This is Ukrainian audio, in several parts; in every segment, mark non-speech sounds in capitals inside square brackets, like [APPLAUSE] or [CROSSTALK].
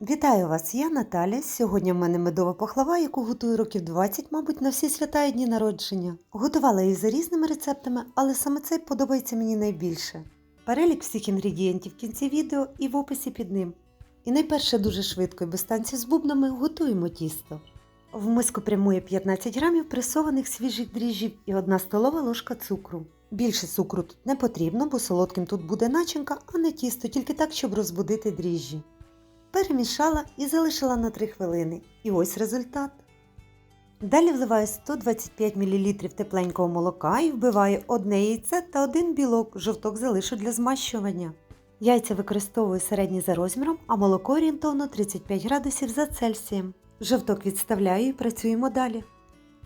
Вітаю вас, я Наталя. Сьогодні в мене медова пахлава, яку готую років 20, мабуть, на всі свята і дні народження. Готувала її за різними рецептами, але саме цей подобається мені найбільше. Перелік всіх інгредієнтів в кінці відео і в описі під ним. І найперше дуже швидко і без танців з бубнами готуємо тісто. В миску прямує 15 грамів пресованих свіжих дріжджів і 1 столова ложка цукру. Більше цукру тут не потрібно, бо солодким тут буде начинка, а не тісто, тільки так, щоб розбудити дріжджі. Перемішала і залишила на 3 хвилини. І ось результат. Далі вливаю 125 мл тепленького молока і вбиваю одне яйце та один білок, жовток залишу для змащування. Яйця використовую середні за розміром, а молоко орієнтовно 35 градусів за Цельсієм. Жовток відставляю і працюємо далі.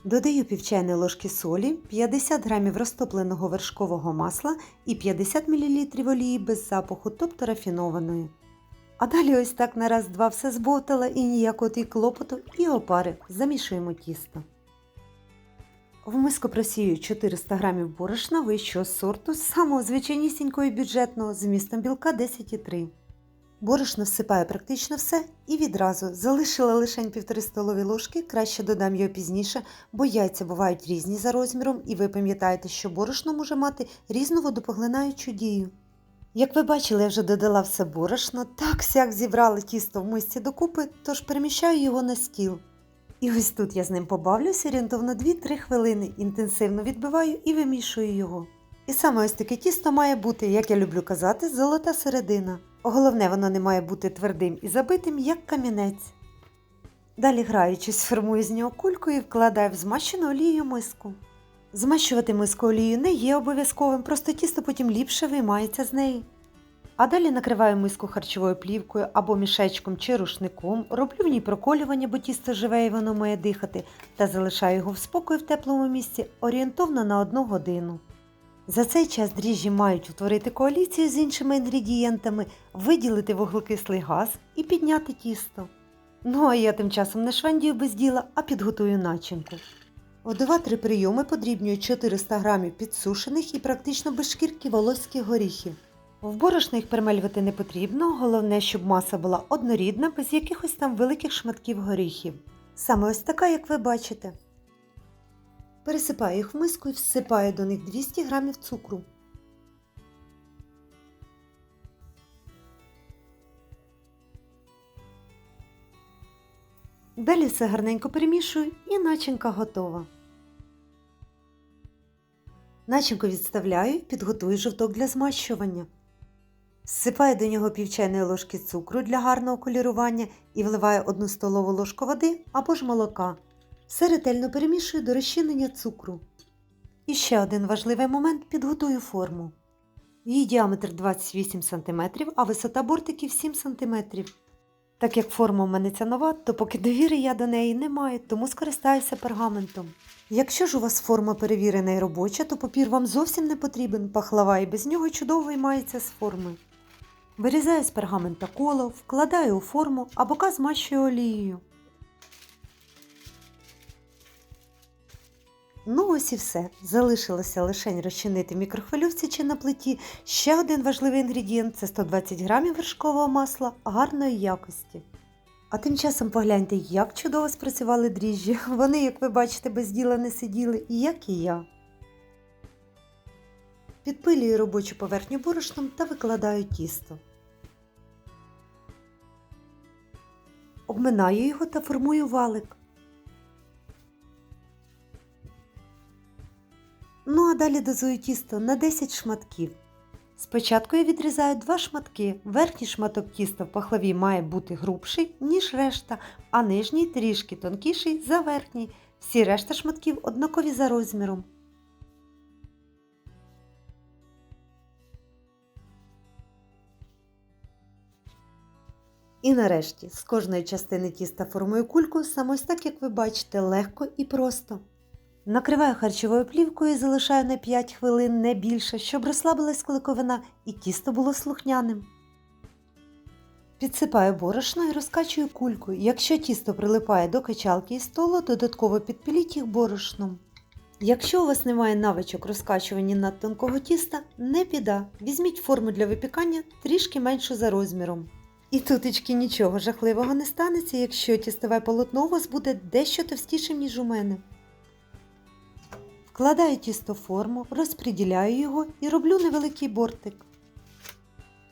Додаю пів чайної ложки солі, 50 г розтопленого вершкового масла і 50 мл олії без запаху, тобто рафінованої. А далі ось так на раз-два все збовтала і ніякого клопоту і опари. Замішуємо тісто. В миску просію 400 г борошна вищого сорту, самого звичайнісінького і бюджетного з вмістом білка 10,3. Борошно всипаю практично все і відразу залишила лише 1,5 столові ложки, краще додам його пізніше, бо яйця бувають різні за розміром, і ви пам'ятаєте, що борошно може мати різну водопоглинаючу дію. Як ви бачили, я вже додала все борошно, так сяк зібрала тісто в мисці докупи, тож переміщаю його на стіл. І ось тут я з ним побавлюся орієнтовно 2-3 хвилини, інтенсивно відбиваю і вимішую його. І саме ось таке тісто має бути, як я люблю казати, золота середина. Головне, воно не має бути твердим і забитим, як камінець. Далі граючись, формую з нього кульку і вкладаю в змащену олією миску. Змащувати миску олією не є обов'язковим, просто тісто потім ліпше виймається з неї. А далі накриваю миску харчовою плівкою або мішечком чи рушником, роблю в ній проколювання, бо тісто живе і воно має дихати, та залишаю його в спокої в теплому місці орієнтовно на одну годину. За цей час дріжджі мають утворити коаліцію з іншими інгредієнтами, виділити вуглекислий газ і підняти тісто. Ну а я тим часом не швендію без діла, а підготую начинку. У 2-3 прийоми подрібнюю 400 г підсушених і практично без шкірки волоських горіхів. В борошно їх перемелювати не потрібно, головне, щоб маса була однорідна, без якихось там великих шматків горіхів. Саме ось така, як ви бачите. Пересипаю їх в миску і всипаю до них 200 г цукру. Далі все гарненько перемішую і начинка готова. Начинку відставляю, підготую жовток для змащування. Всипаю до нього пів чайної ложки цукру для гарного колірування і вливаю 1 столову ложку води або ж молока. Все ретельно перемішую до розчинення цукру. І ще один важливий момент підготую форму. Її діаметр 28 см, а висота бортиків 7 см. Так як форма в мене ця нова, то поки довіри я до неї не маю, тому скористаюся пергаментом. Якщо ж у вас форма перевірена і робоча, то папір вам зовсім не потрібен, пахлава і без нього чудово виймається з форми. Вирізаю з пергамента коло, вкладаю у форму, а бока змащую олією. Ну ось і все. Залишилося лише розчинити мікрохвильовці чи на плиті. Ще один важливий інгредієнт це 120 грамів вершкового масла гарної якості. А тим часом погляньте, як чудово спрацювали дріжджі. [LAUGHS] Вони, як ви бачите, без діла не сиділи, як і я. Підпилюю робочу поверхню борошном та викладаю тісто. Обминаю його та формую валик. Ну а далі дозую тісто на 10 шматків. Спочатку я відрізаю два шматки. Верхній шматок тіста в пахлаві має бути грубший, ніж решта, а нижній трішки тонкіший за верхній. Всі решта шматків однакові за розміром. І нарешті з кожної частини тіста формую кульку, саме ось так, як ви бачите, легко і просто. Накриваю харчовою плівкою і залишаю на 5 хвилин не більше, щоб розслабилась кликовина і тісто було слухняним. Підсипаю борошно і розкачую кульку. Якщо тісто прилипає до качалки і столу, додатково підпіліть їх борошном. Якщо у вас немає навичок розкачування надтонкого тіста, не біда. Візьміть форму для випікання трішки меншу за розміром. І тутечки нічого жахливого не станеться, якщо тістове полотно у вас буде дещо товстішим, ніж у мене. Вкладаю тісто форму, розподіляю його і роблю невеликий бортик.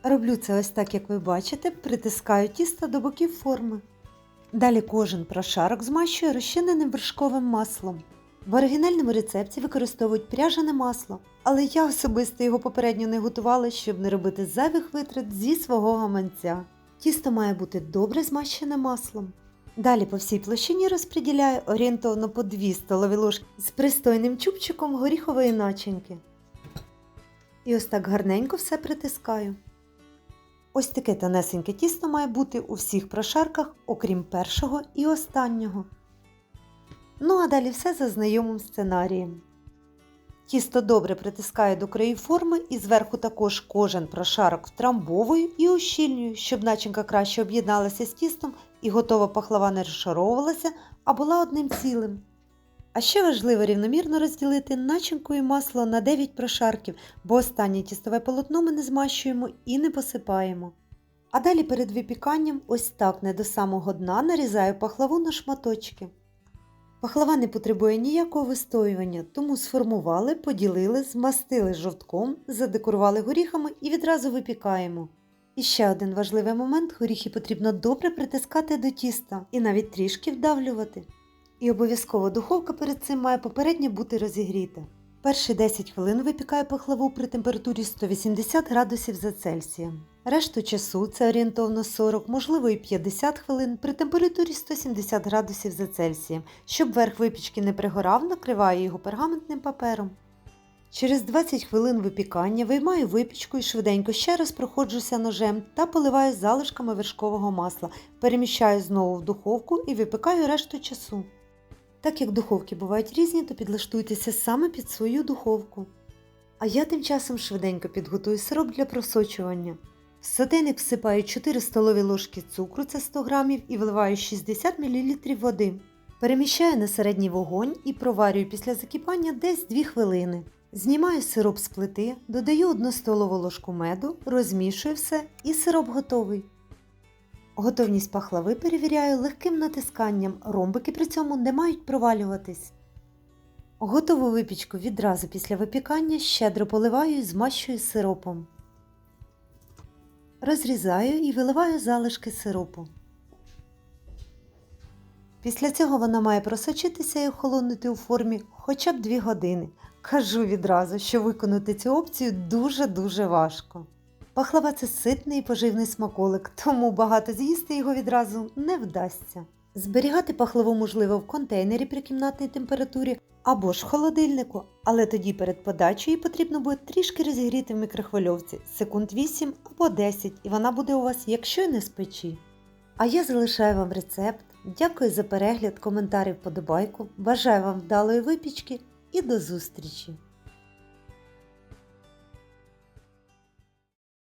Роблю це ось так, як ви бачите, притискаю тісто до боків форми. Далі кожен прошарок змащую розчиненим вершковим маслом. В оригінальному рецепті використовують пряжене масло, але я особисто його попередньо не готувала, щоб не робити зайвих витрат зі свого гаманця. Тісто має бути добре змащене маслом. Далі по всій площині розподіляю орієнтовно по 2 столові ложки з пристойним чубчиком горіхової начинки. І ось так гарненько все притискаю. Ось таке тонесеньке тісто має бути у всіх прошарках, окрім першого і останнього. Ну а далі все за знайомим сценарієм. Тісто добре притискаю до країв форми і зверху також кожен прошарок втрамбовую і ущільнюю, щоб начинка краще об'єдналася з тістом і готова пахлава не розшаровувалася, а була одним цілим. А ще важливо рівномірно розділити начинку і масло на 9 прошарків, бо останнє тістове полотно ми не змащуємо і не посипаємо. А далі перед випіканням ось так не до самого дна нарізаю пахлаву на шматочки. Пахлава не потребує ніякого вистоювання, тому сформували, поділили, змастили жовтком, задекорували горіхами і відразу випікаємо. І ще один важливий момент горіхи потрібно добре притискати до тіста і навіть трішки вдавлювати. І обов'язково духовка перед цим має попередньо бути розігріта. Перші 10 хвилин випікаю пахлаву при температурі 180 градусів за Цельсієм. Решту часу це орієнтовно 40, можливо і 50 хвилин при температурі 170 градусів за Цельсієм. Щоб верх випічки не пригорав, накриваю його пергаментним папером. Через 20 хвилин випікання виймаю випічку і швиденько ще раз проходжуся ножем та поливаю залишками вершкового масла, переміщаю знову в духовку і випікаю решту часу. Так як духовки бувають різні, то підлаштуйтеся саме під свою духовку. А я тим часом швиденько підготую сироп для просочування. В сотейник всипаю 4 столові ложки цукру, це 100 г, і вливаю 60 мл води. Переміщаю на середній вогонь і проварюю після закипання десь 2 хвилини. Знімаю сироп з плити, додаю 1 столову ложку меду, розмішую все і сироп готовий. Готовність пахлави перевіряю легким натисканням, ромбики при цьому не мають провалюватись. Готову випічку відразу після випікання щедро поливаю і змащую сиропом. Розрізаю і виливаю залишки сиропу. Після цього вона має просочитися і охолонути у формі хоча б 2 години. Кажу відразу, що виконати цю опцію дуже-дуже важко. Пахлава це ситний і поживний смаколик, тому багато з'їсти його відразу не вдасться. Зберігати пахлаву можливо в контейнері при кімнатній температурі або ж в холодильнику, але тоді перед подачею потрібно буде трішки розігріти в мікрохвильовці секунд 8 або 10, і вона буде у вас, якщо й не з печі. А я залишаю вам рецепт. Дякую за перегляд, коментарі, вподобайку. Бажаю вам вдалої випічки і до зустрічі!